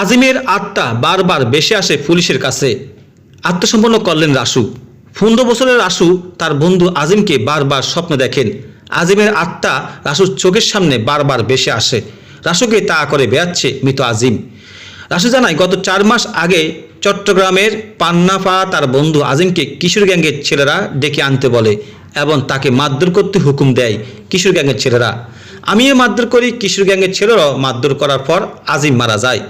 আজিমের আত্মা বারবার বেশে আসে পুলিশের কাছে। আত্মসম্পন্ন করলেন রাসু। পনেরো বছরের রাসু তার বন্ধু আজিমকে বারবার স্বপ্ন দেখেন। আজিমের আত্মা রাসুর চোখের সামনে বারবার বেশে আসে। রাসুকে তা করে বেড়াচ্ছে মৃত আজিম। রাসু জানায়, গত চার মাস আগে চট্টগ্রামের পান্নাপাড়া তার বন্ধু আজিমকে কিশোর গ্যাংয়ের ছেলেরা ডেকে আনতে বলে এবং তাকে মারধর করতে হুকুম দেয় কিশোর গ্যাংয়ের ছেলেরা। আমিও মারধর করি, কিশোর গ্যাংয়ের ছেলেরাও মারধর করার পর আজিম মারা যায়।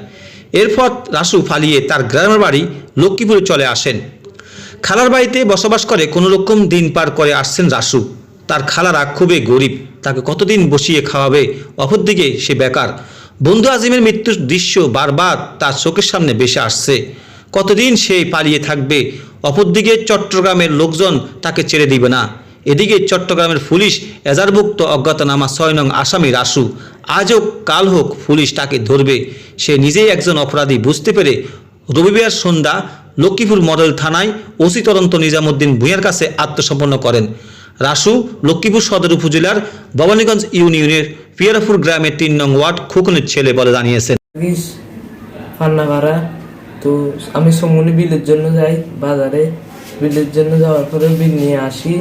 এরপর রাসু ফালিয়ে তার গ্রামের বাড়ি লক্ষ্মীপুরে চলে আসেন। খালার বাড়িতে বসবাস করে কোনো রকম দিন পার করে আসছেন রাসু তার খালারা খুবই গরিব, তাকে কতদিন বসিয়ে খাওয়াবে? অপরদিকে সে বেকার। বন্ধু আজিমের মৃত্যুর দৃশ্য বারবার তার চোখের সামনে বেশে আসছে। কতদিন সে পালিয়ে থাকবে? অপরদিকে চট্টগ্রামের লোকজন তাকে ছেড়ে দিবে না। এদিকে চট্টগ্রামের পুলিশ এজারভুক্ত অজ্ঞাতনামা ছয় নং আসামি রাসু আজ হোক কাল হোক পুলিশ তাকে ধরবে। সে নিজেই একজন অপরাধী। বুঝতে পেরে রবিবার সন্ধ্যা লক্ষ্মীপুর মডেল থানায় ওসি তদন্ত নিজামুদ্দিন ভূঁইয়ার কাছে আত্মসমর্পণ করেন। রাসু লক্ষ্মীপুর সদর উপজেলার ভবানীগঞ্জ ইউনিয়নের পিয়ারাপুর গ্রামের তিন নং ওয়ার্ড খোকনের ছেলে বলে জানিয়েছেন। তো আমি সমুনি বিলের জন্য যাই বাজারে। বিলের জন্য যাওয়ার পরে বিল নিয়ে আসি।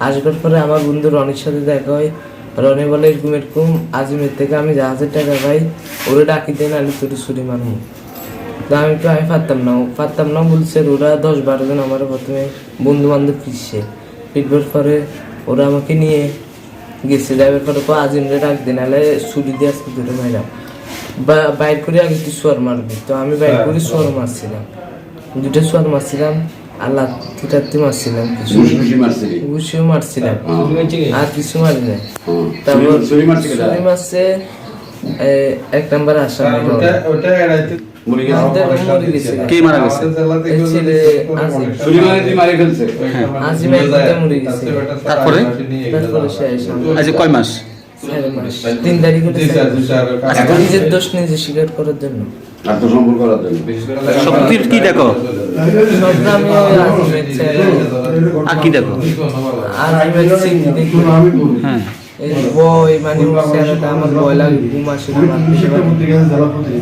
আসবার পরে আমার বন্ধু রনির সাথে দেখা হয়। রনি বলে, এরকম এরকম, আজিমের থেকে আমি জাহাজের টাকা পাই, ওরা ডাকি দেন আমি তোর ছুরি মারবো তো আমি তো, আমি পারতাম না পারতাম না বলছে, ওরা দশ বারো জন আমার প্রথমে বন্ধু বান্ধব ফিরছে ফিরবার পরে ওরা আমাকে নিয়ে গেছে, যাবার পরে কো আজিমরে ডাক দিন নাহলে ছুরি দিয়ে ধরে মাইরাম। বা- বাইর করে আগে তুই সোয়ার মারবি। তো আমি বাইর করে, সোয়ার মারছিলাম। দুটো সোয়ার মারছিলাম। লাত্তি মারছিলাম ঘুষি মারছিলাম আর কিছু মারি না হ্যাঁ। তারপর ছুরি- মারছে এক নাম্বার আসামি কে মারা গেছে? তারপরে? আজ কয় মাস? তিন তারিখ। নিজের দোষ নিজে স্বীকার করার জন্য। সত্যি কি দেখো? আজিমের ছেলে আর কি দেখো। হ্যাঁ। এই বই মানে আমার ভয় লাগে ঘুম আসে না রাত্রে।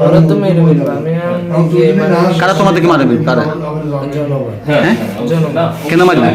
ওরা তো মেরে ফেলবে আমি মানে কারা তোমাদেরকে মারবে? কারা? হ্যাঁ? কেন মারবে।